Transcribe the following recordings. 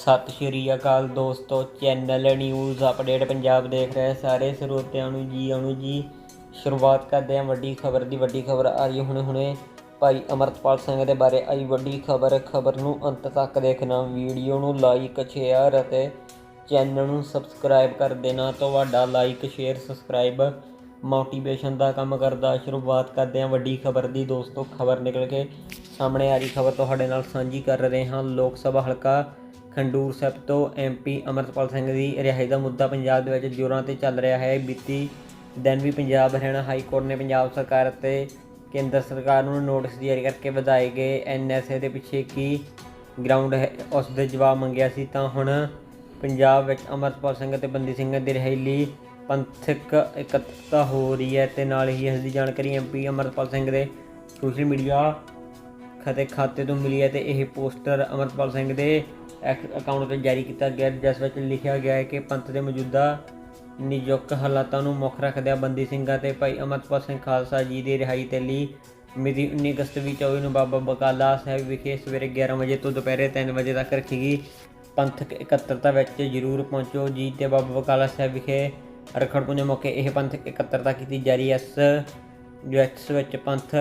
ਸਤਿ ਸ਼੍ਰੀ ਅਕਾਲ ਦੋਸਤੋ channel news update Punjab ਦੇਖ ਰਹੇ ਸਾਰੇ ਸਰੋਤਿਆਂ ਨੂੰ ਜੀ ਆਨੂੰ ਜੀ। ਸ਼ੁਰੂਆਤ ਕਰਦੇ ਹਾਂ ਵੱਡੀ ਖਬਰ ਦੀ, ਵੱਡੀ ਖਬਰ ਆ ਰਹੀ ਹੁਣੇ ਹੁਣੇ। ਭਾਈ ਅਮਰਤਪਾਲ ਸਿੰਘ ਦੇ ਬਾਰੇ ਆਈ ਵੱਡੀ ਖਬਰ ਖਬਰ ਨੂੰ ਅੰਤ ਤੱਕ ਦੇਖਣਾ, ਵੀਡੀਓ ਨੂੰ ਲਾਈਕ ਸ਼ੇਅਰ ਅਤੇ ਚੈਨਲ ਨੂੰ ਸਬਸਕ੍ਰਾਈਬ ਕਰ ਦੇਣਾ। ਤੁਹਾਡਾ ਲਾਈਕ ਸ਼ੇਅਰ ਸਬਸਕ੍ਰਾਈਬ ਮੋਟੀਵੇਸ਼ਨ ਦਾ ਕੰਮ ਕਰਦਾ। ਸ਼ੁਰੂਆਤ ਕਰਦੇ ਹਾਂ ਵੱਡੀ ਖਬਰ ਦੀ। ਦੋਸਤੋ, ਖਬਰ ਨਿਕਲ ਕੇ ਸਾਹਮਣੇ ਆ ਰਹੀ ਖਬਰ। ਤੁਹਾਡੇ ਨਾਲ ਸਾਂਝੀ ਕਰ ਰਹੇ ਹਾਂ। ਲੋਕ ਸਭਾ ਹਲਕਾ ਖੰਡੂਰ ਸਾਹਿਬ ਤੋਂ ਐਮਪੀ ਅਮਰਤਪਾਲ ਸਿੰਘ ਦੀ ਰਿਹਾਈ ਦਾ ਮੁੱਦਾ ਪੰਜਾਬ ਦੇ ਵਿੱਚ ਜ਼ੋਰਾਂ ਤੇ ਚੱਲ ਰਿਹਾ ਹੈ। ਬੀਤੀ ਦਿਨ ਵੀ ਪੰਜਾਬ ਹਰਿਆਣਾ ਹਾਈ ਕੋਰਟ ਨੇ ਪੰਜਾਬ ਸਰਕਾਰ ਅਤੇ ਕੇਂਦਰ ਸਰਕਾਰ ਨੂੰ ਨੋਟਿਸ ਜਾਰੀ ਕਰਕੇ ਵਧਾਏ ਗਏ ਐਨਐਸਏ ਦੇ ਪਿੱਛੇ ਕੀ ਗਰਾਊਂਡ ਹੈ, ਉਸ ਦੇ ਜਵਾਬ ਮੰਗਿਆ ਸੀ ਤਾਂ ਹੁਣ ਪੰਜਾਬ ਵਿੱਚ ਅਮਰਤਪਾਲ ਸਿੰਘ ਅਤੇ ਬੰਦੀ ਸਿੰਘ ਦੀ ਰਿਹਾਈ ਲਈ ਪੰਥਕ ਇਕੱਤਰਤਾ ਹੋ ਰਹੀ ਹੈ ਤੇ ਨਾਲ ਹੀ ਇਸ ਦੀ ਜਾਣਕਾਰੀ ਐਮਪੀ ਅਮਰਤਪਾਲ ਸਿੰਘ ਦੇ ਸੋਸ਼ਲ ਮੀਡੀਆ ਖਾਤੇ ਖਾਤੇ ਤੋਂ ਮਿਲੀ ਹੈ ਤੇ ਇਹ ਪੋਸਟਰ ਅਮਰਪਾਲ ਸਿੰਘ ਦੇ ਅਕਾਊਂਟ ਤੇ ਜਾਰੀ ਕੀਤਾ ਗਿਆ, ਜਿਸ ਵਿੱਚ ਲਿਖਿਆ ਗਿਆ ਹੈ ਕਿ ਪੰਥ ਦੇ ਮੌਜੂਦਾ ਨਿਯੁਕਤ ਹਾਲਾਤਾਂ ਨੂੰ ਮੁੱਖ ਰੱਖਦਿਆਂ ਬੰਦੀ ਸਿੰਘਾਂ ਤੇ ਭਾਈ ਅਮਰਪਾਲ ਸਿੰਘ ਖਾਲਸਾ ਜੀ ਦੀ ਰਿਹਾਈ ਤੇ ਲਈ ਮਿਤੀ 19 ਅਗਸਤ ਵੀ 24 ਨੂੰ ਬਾਬਾ ਬਕਾਲਾ ਸਾਹਿਬ ਵਿਖੇ ਸਵੇਰੇ 11 ਵਜੇ ਤੋਂ ਦੁਪਹਿਰੇ 3 ਵਜੇ ਤੱਕ ਰੱਖੀ ਗਈ। ਪੰਥਕ ਇਕੱਤਰਤਾ ਵਿੱਚ ਜ਼ਰੂਰ ਪਹੁੰਚੋ ਜੀ ਤੇ ਬਾਬਾ ਬਕਾਲਾ ਸਾਹਿਬ ਵਿਖੇ ਰਖੜ ਪੁੰਜ ਮੌਕੇ ਇਹ ਪੰਥਕ ਇਕੱਤਰਤਾ ਕੀਤੀ ਜਾ ਰਹੀ ਹੈ। ਇਸ ਜਿਸ ਵਿੱਚ ਪੰਥ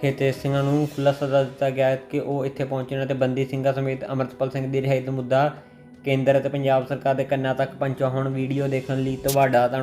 ਖੇਤੇ ਸਿੰਘਾਂ ਨੂੰ ਖੁੱਲ੍ਹਾ ਸੱਦਾ ਦਿੱਤਾ ਗਿਆ ਕਿ ਉਹ ਇੱਥੇ ਪਹੁੰਚਣ ਅਤੇ ਬੰਦੀ ਸਿੰਘਾਂ ਸਮੇਤ ਅਮਰਤਪਾਲ ਸਿੰਘ ਦੀ ਰਿਹਾਈ ਦਾ ਮੁੱਦਾ ਕੇਂਦਰ ਅਤੇ ਪੰਜਾਬ ਸਰਕਾਰ ਦੇ ਕੰਨਾਂ ਤੱਕ ਪਹੁੰਚਾਉਣ ਵੀਡੀਓ ਦੇਖਣ ਲਈ ਤੁਹਾਡਾ ਧੰਨਵਾਦ।